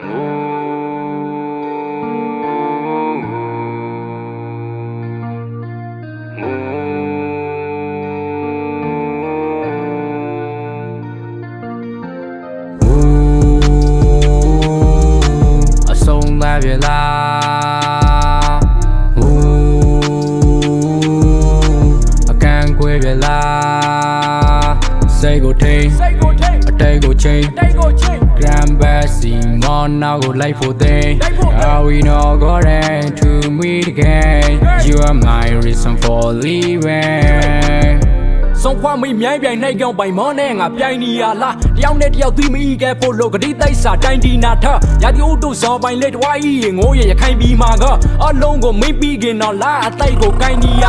Sông Việt La ở can quê Việt La xây cổ trình go chain. Gram basi one hour go like for day How we know going to meet again? You are my reason for living. ဆုံးခွာမိမြိုင်းပြိုင်နှိုက်ကြောင်ပိုင်မောနဲ့ငါပြိုင်နေရလားတယောက်နဲ့တယောက်သိမိခဲ့ဖို့လို့ဂတိတိုက်စာတိုင်းဒီနာထရာဒီအိုတို့ဇော်ပိုင်လက်တွားဤငိုးရရခိုင်ပြီးမှာကအလုံးကိုမင်းပြီးခင်တော့လာအတိုက်ကိုကိုင်းနေရ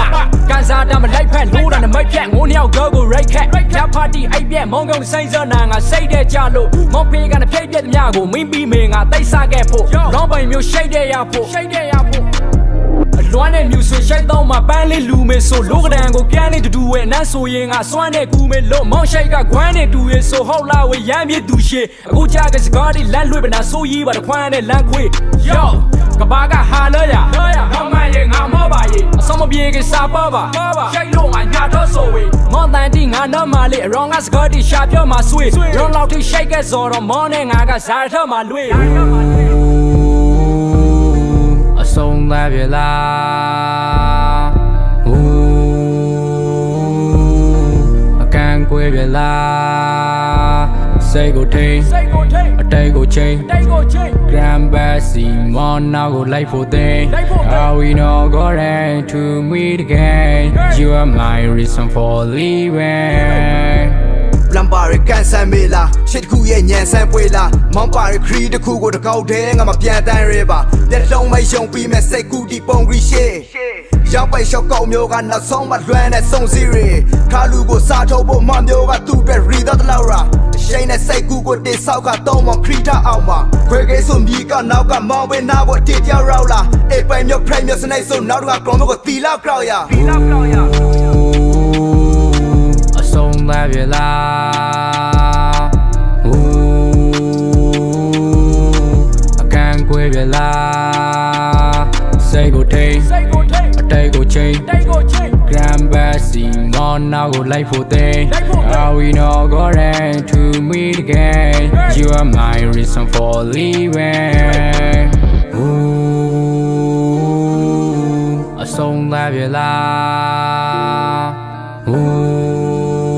ကန်စားတမလိုက်ဖက်လို့တာနမိတ်ဖြတ်ငိုးနှစ်ယောက်ကောကိုရိုက်ခက်ရပါတီအိုက်ပြက်မောင်းကောင်ဆိုင်စနာငါစိတ်တဲ့ကြလို့မောင်ဖေးကနဖိတ်ပြက်သမျှကိုမင်းပြီးမင်းငါတိုက်စားခဲ့ဖို့လောင်းပိုင်မျိုးရှိတ်တဲ့ရဖို့ရှိတ်တဲ့ရဖို့အ လွမ်းနဲ့မြူဆွေရှိုက်တော့မှပန်းလေးလူမေဆိုလောကဒန်ကိုကန်းလေးတူတူရဲ့နန်းဆိုရင်ငါစွမ်းနဲ့ကူမေလို့မောင်ရှိုက်ကခွမ်းနဲ့တူရဲ့ဆိုဟုတ်လားဝေရမ်းမြေသူရှေအခုကြကစကားဒီလမ်းလွှဲပနာဆိုရေးပါတခွမ်းနဲ့လမ်းခွေ Yo ကဘာကဟာလဲရငါမရဲ့ငါမောပါရဲ့အစမပြေကစားပါပါရှိုက်လို့ငါညာတော့ဆိုဝေမောင်တန်တီငါတော့မလေးအရောငါစကားဒီရှာပြောမှာဆွေရောင်းလောက်ထိရှိုက်ကစော်တော့မောင်နဲ့ငါကဇာထမှာလွေအဆုံးသတ် ကန်ကွဲပြလားစိတ်ကိုထိန်စိတ်ကိုထိတ်အတိတ်ကိုချိန်တိတ်ကိုချိန် Grand Bassy မော်နာကိုလိုက်ဖို့သိမ်းလိုက်ဖို့သိမ်း Are we not going to meet again You are my reason for leaving လမ်ပါရကန်ဆန်မေလာရှစ်တစ်ခုရဲ့ညံဆန်းပွေလာမောင်းပါရခရီးတစ်ခုကိုတကောက်တည်းငါမပြန်တန်းရဲပါလက်လုံးမယုံပြီးမဲ့စိတ်ကူဒီပုံဂရီ ရှေရောက်ပိုင်ရှော့ကောက်မျိုးကနောက်ဆုံးမှလွမ်းတဲ့စုံစီရီခါလူကိုစားထုတ်ဖို့မမျိုးကသူ့အတွက်ရီတော့တလောက်ရာရှိန်နဲ့စိတ်ကူကိုတိဆောက်ကတော့မခရီးတာအောင်မှာခွေကေးဆိုမြီကနောက်ကမောင်းဝင်းနာဖို့တစ်ကြောက်ရောက်လာအေးပိုင်မျိုးဖရိုင်မျိုးစနေဆိုနောက်တော့ကောင်မျိုးကိုတီလောက်ကြောက်ရတီလောက်ကြောက်ရအဆုံးသတ်ပြလားဟူအကန်ကွဲပြလားစိတ်ကိုထိန် tay của chị Gram ba xì ngon nào của lấy phụ tê. All we know go there to meet again. You are my reason for living Ooh, a song that you love. Ooh,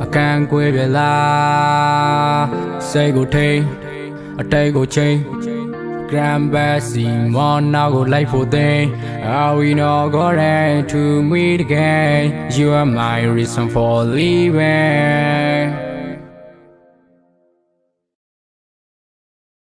a can quê về la Say go take, a take go change gram basi one now life for day. Are we not going to meet again? You are my reason for living